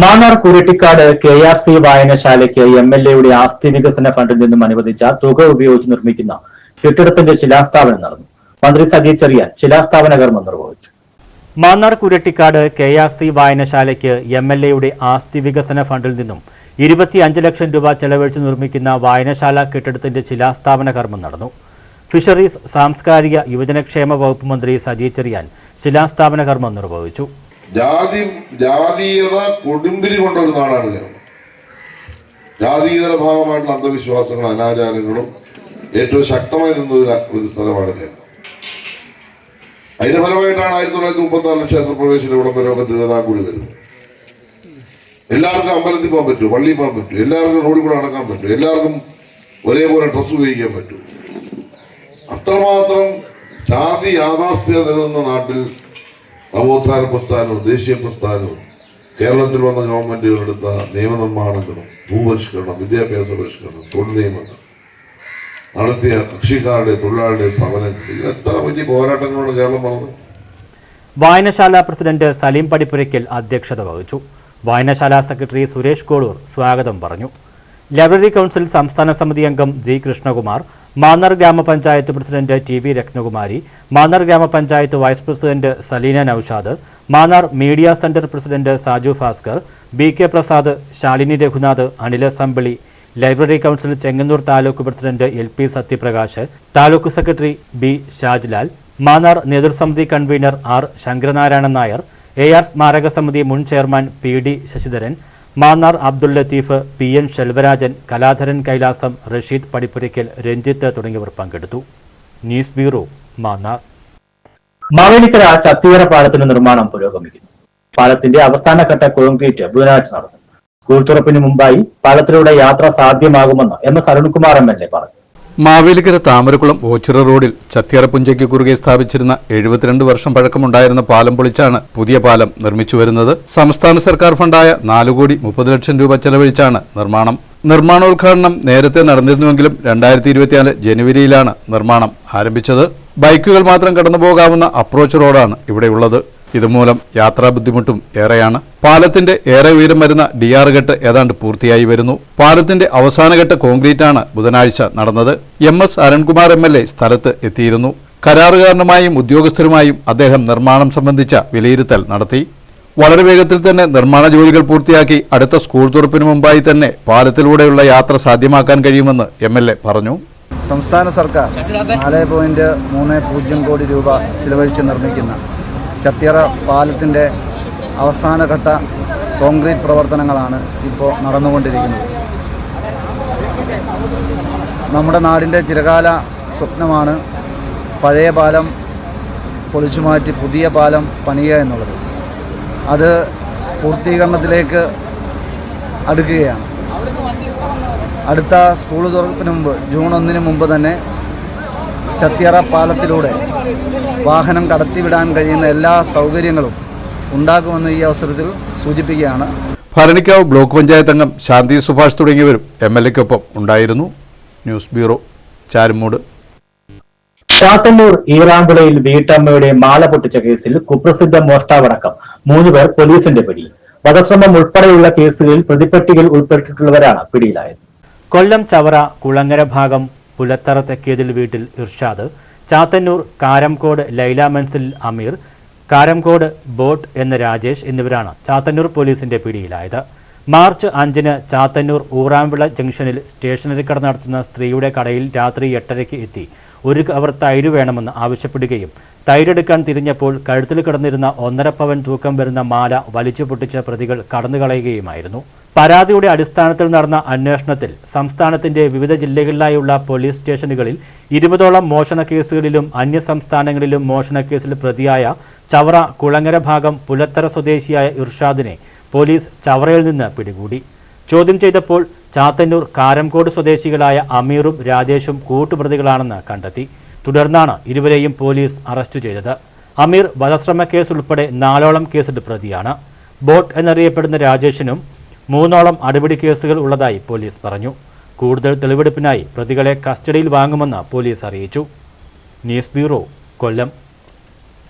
Mannar Kuruttikkad K R C വായനശാലയ്ക്ക് M L എയുടെ ആസ്തി വികസന ഫണ്ടിൽ നിന്നും അനുവദിച്ച തുക ഉപയോഗിച്ച് നിർമ്മിക്കുന്ന കെട്ടിടത്തിന്റെ ശിലാസ്ഥാപനം നടന്നു. മന്ത്രി സജി ചെറിയാൻ ശിലാസ്ഥാപന കർമ്മം നിർവഹിച്ചു. Mannar Kurattikkad K R C വായനശാലയ്ക്ക് M L എയുടെ ആസ്തി വികസന ഫണ്ടിൽ നിന്നും ഇരുപത്തിയഞ്ച് ലക്ഷം രൂപ ചെലവഴിച്ച് നിർമ്മിക്കുന്ന വായനശാല കെട്ടിടത്തിന്റെ ശിലാസ്ഥാപന കർമ്മം നടന്നു. ഫിഷറീസ് സാംസ്കാരിക യുവജനക്ഷേമ വകുപ്പ് മന്ത്രി സജി ചെറിയാൻ ശിലാസ്ഥാപന കർമ്മം നിർവഹിച്ചു. ജാതി ജാതീയത കൊടുമ്പിരി കൊണ്ട ഒരു നാടാണ് കേരളം ജാതീയതയുടെ ഭാഗമായിട്ടുള്ള അന്ധവിശ്വാസങ്ങളും അനാചാരങ്ങളും ഏറ്റവും ശക്തമായി നിന്ന ഒരു സ്ഥലമാണ് കേരളം അതിന്റെ ഫലമായിട്ടാണ് ആയിരത്തി തൊള്ളായിരത്തി മുപ്പത്തി നാല് ക്ഷേത്രപ്രവേശന വിളംബരമൊക്കെ തിരുവിതാംകൂടി വരുന്നത്. എല്ലാവർക്കും അമ്പലത്തിൽ പോകാൻ പറ്റും പള്ളിയിൽ പോകാൻ പറ്റും എല്ലാവർക്കും റോഡിൽ കൂടെ നടക്കാൻ പറ്റും എല്ലാവർക്കും ഒരേപോലെ ഡ്രസ്സ് ഉപയോഗിക്കാൻ പറ്റും അത്രമാത്രം ജാതി യാഥാസ്ഥ്യത നിലനിന്ന നാട്ടിൽ നവോത്ഥാന പ്രസ്ഥാനവും ദേശീയ പ്രസ്ഥാനവും കേരളത്തിൽ വന്ന ഗവൺമെന്റുകൾ എടുത്ത നിയമനിർമ്മാണങ്ങളും ഭൂപരിഷ്കരണം വിദ്യാഭ്യാസ പരിഷ്കരണം തൊഴിൽ നിയമങ്ങൾ നടത്തിയ കൃഷിക്കാരുടെ തൊഴിലാളിയുടെ സമരങ്ങൾ എത്ര വലിയ പോരാട്ടങ്ങളോട് കേരളം വളർന്നത് വായനശാല പ്രസിഡന്റ് സലീം പടിപ്പുരയ്ക്കൽ അധ്യക്ഷത വഹിച്ചു. വായനശാല സെക്രട്ടറി സുരേഷ് കോളൂർ സ്വാഗതം പറഞ്ഞു. ലൈബ്രറി കൗൺസിൽ സംസ്ഥാന സമിതി അംഗം G Krishnakumar Mannar grama panchayat president T V Rathnakumari Mannar grama panchayat vice president Saleena Noushad Mannar media centre president Saju Bhaskar B K Prasad Shalini Raghunath Anila library council Chengannur taluk president L P Sathyaprakash taluk secretary B Shajlal Mannar നേതൃസമിതി convener R Sankaranarayanan Nair A R സ്മാരക സമിതി മുൻ chairman P D Sasidharan Mannar Abdul Latheef P N Selvarajan Kaladharan Kailasam Rasheed Padippurakkal Ranjith തുടങ്ങിയവർ പങ്കെടുത്തു. News bureau Mannar. Mavelikkara Chathiyara പാലത്തിന്റെ നിർമ്മാണം പുരോഗമിക്കുന്നു. പാലത്തിന്റെ അവസാനഘട്ട കോൺക്രീറ്റ് ബുധനാഴ്ച നടന്നു. സ്കൂൾ തുറപ്പിന് മുമ്പായി പാലത്തിലൂടെ യാത്ര സാധ്യമാകുമെന്ന് M S Arunkumar M L A പറഞ്ഞു. മാവേലിക്കര താമരക്കുളം ഓച്ചിറ റോഡിൽ ചത്തിയറപ്പുഞ്ചയ്ക്ക് കുറുകെ സ്ഥാപിച്ചിരുന്ന എഴുപത്തിരണ്ട് വർഷം പഴക്കമുണ്ടായിരുന്ന പാലം പൊളിച്ചാണ് പുതിയ പാലം നിർമ്മിച്ചു വരുന്നത്. സംസ്ഥാന സർക്കാർ ഫണ്ടായ നാലു കോടി മുപ്പത് ലക്ഷം രൂപ ചെലവഴിച്ചാണ് നിർമ്മാണം. നിർമ്മാണോദ്ഘാടനം നേരത്തെ നടന്നിരുന്നുവെങ്കിലും രണ്ടായിരത്തി ഇരുപത്തിനാല് ജനുവരിയിലാണ് നിർമ്മാണം ആരംഭിച്ചത്. ബൈക്കുകൾ മാത്രം കടന്നുപോകാവുന്ന അപ്രോച്ച് റോഡാണ് ഇവിടെയുള്ളത്. ഇതുമൂലം യാത്രാ ബുദ്ധിമുട്ടും ഏറെയാണ്. പാലത്തിന്റെ ഏറെ ഉയരം വരുന്ന ഡി ആർ ഘട്ട് ഏതാണ്ട് പൂർത്തിയായി വരുന്നു. പാലത്തിന്റെ അവസാനഘട്ട കോൺക്രീറ്റാണ് ബുധനാഴ്ച നടന്നത്. M S Arunkumar M L A സ്ഥലത്ത് എത്തിയിരുന്നു. കരാറുകാരനുമായും ഉദ്യോഗസ്ഥരുമായും അദ്ദേഹം നിർമ്മാണം സംബന്ധിച്ച വിലയിരുത്തൽ നടത്തി. വളരെ വേഗത്തിൽ തന്നെ നിർമ്മാണ ജോലികൾ പൂർത്തിയാക്കി അടുത്ത സ്കൂൾ തുറപ്പിന് മുമ്പായി തന്നെ പാലത്തിലൂടെയുള്ള യാത്ര സാധ്യമാക്കാൻ കഴിയുമെന്ന് എം പറഞ്ഞു. സംസ്ഥാന സർക്കാർ നാല് പോയിന്റ് മൂന്ന് പൂജ്യം കോടി രൂപ ചിലവഴിച്ച് നിർമ്മിക്കുന്ന ചത്തിയറ പാലത്തിന്റെ അവസാനഘട്ട കോൺക്രീറ്റ് പ്രവർത്തനങ്ങളാണ് ഇപ്പോൾ നടന്നുകൊണ്ടിരിക്കുന്നത്. നമ്മുടെ നാടിന്റെ ചിരകാല സ്വപ്നമാണ് പഴയ പാലം പൊളിച്ചു മാറ്റി പുതിയ പാലം പണിയുക എന്നുള്ളത്. അത് പൂർത്തീകരണത്തിലേക്ക് അടുക്കുകയാണ്. അടുത്ത സ്കൂൾ തുറപ്പിന് മുമ്പ് ജൂൺ ഒന്നിന് മുമ്പ് തന്നെ ചത്തിയറ പാലത്തിലൂടെ വാഹനം കടത്തിവിടാൻ കഴിയുന്ന എല്ലാ സൗകര്യങ്ങളും ഉണ്ടാകുമെന്ന് ഈ അവസരത്തിൽ സൂചിപ്പിക്കുകയാണ്. ഭരണിക്കാവ് ബ്ലോക്ക് പഞ്ചായത്ത് അംഗം ശാന്തി സുഭാഷ് തുടങ്ങിയവരും എം എൽ എക്കൊപ്പം ഉണ്ടായിരുന്നു. News bureau Charummood. ചാത്തന്നൂർ ഈറാങ്കുളയിൽ വീട്ടമ്മയുടെ മാല പൊട്ടിച്ച കേസിൽ കുപ്രസിദ്ധ മോഷ്ടാവടക്കം മൂന്നുപേർ പോലീസിന്റെ പിടി വധശ്രമം ഉൾപ്പെടെയുള്ള കേസുകളിൽ പ്രതിപ്പട്ടികയിൽ ഉൾപ്പെട്ടിട്ടുള്ളവരാണ് പിടിയിലായത്. കൊല്ലം ചവറ കുളങ്ങര ഭാഗം പുലത്തറ തെക്കേതിൽ വീട്ടിൽ ഇർഷാദ് ചാത്തന്നൂർ കാരംകോട് ലൈല മൻസിൽ അമീർ കാരംകോട് ബോട്ട് എന്ന രാജേഷ് എന്നിവരാണ് ചാത്തന്നൂർ പോലീസിന്റെ പിടിയിലായത്. മാർച്ച് അഞ്ചിന് ചാത്തന്നൂർ ഊറാമ്പിള ജംഗ്ഷനിൽ സ്റ്റേഷനറി കട നടത്തുന്ന സ്ത്രീയുടെ കടയിൽ രാത്രി എട്ടരയ്ക്ക് എത്തി. ഒരു കവർ തൈര് വേണമെന്ന് ആവശ്യപ്പെടുകയും തൈരെടുക്കാൻ തിരിഞ്ഞപ്പോൾ കഴുത്തിൽ കിടന്നിരുന്ന ഒന്നര പവൻ തൂക്കം വരുന്ന മാല വലിച്ചു പൊട്ടിച്ച പ്രതികൾ കടന്നുകളയുകയുമായിരുന്നു. പരാതിയുടെ അടിസ്ഥാനത്തിൽ നടന്ന അന്വേഷണത്തിൽ സംസ്ഥാനത്തിന്റെ വിവിധ ജില്ലകളിലായുള്ള പോലീസ് സ്റ്റേഷനുകളിൽ ഇരുപതോളം മോഷണ കേസുകളിലും അന്യ സംസ്ഥാനങ്ങളിലും മോഷണ കേസിൽ പ്രതിയായ ചവറ കുളങ്ങര ഭാഗം പുലത്തറ സ്വദേശിയായ ഇർഷാദിനെ പോലീസ് ചവറയിൽ നിന്ന് പിടികൂടി. ചോദ്യം ചെയ്തപ്പോൾ ചാത്തന്നൂർ കാരംകോട് സ്വദേശികളായ അമീറും രാജേഷും കൂട്ടുപ്രതികളാണെന്ന് കണ്ടെത്തി. തുടർന്നാണ് ഇരുവരെയും പോലീസ് അറസ്റ്റ് ചെയ്തത്. അമീർ വധശ്രമ കേസ് ഉൾപ്പെടെ നാലോളം കേസിൽ പ്രതിയാണ്. ബോട്ട് എന്നറിയപ്പെടുന്ന രാജേഷിനും മൂന്നോളം അടിപിടി കേസുകൾ ഉള്ളതായി പോലീസ് പറഞ്ഞു. കൂടുതൽ തെളിവെടുപ്പിനായി പ്രതികളെ കസ്റ്റഡിയിൽ വാങ്ങുമെന്ന് പോലീസ് അറിയിച്ചു. News bureau Kollam.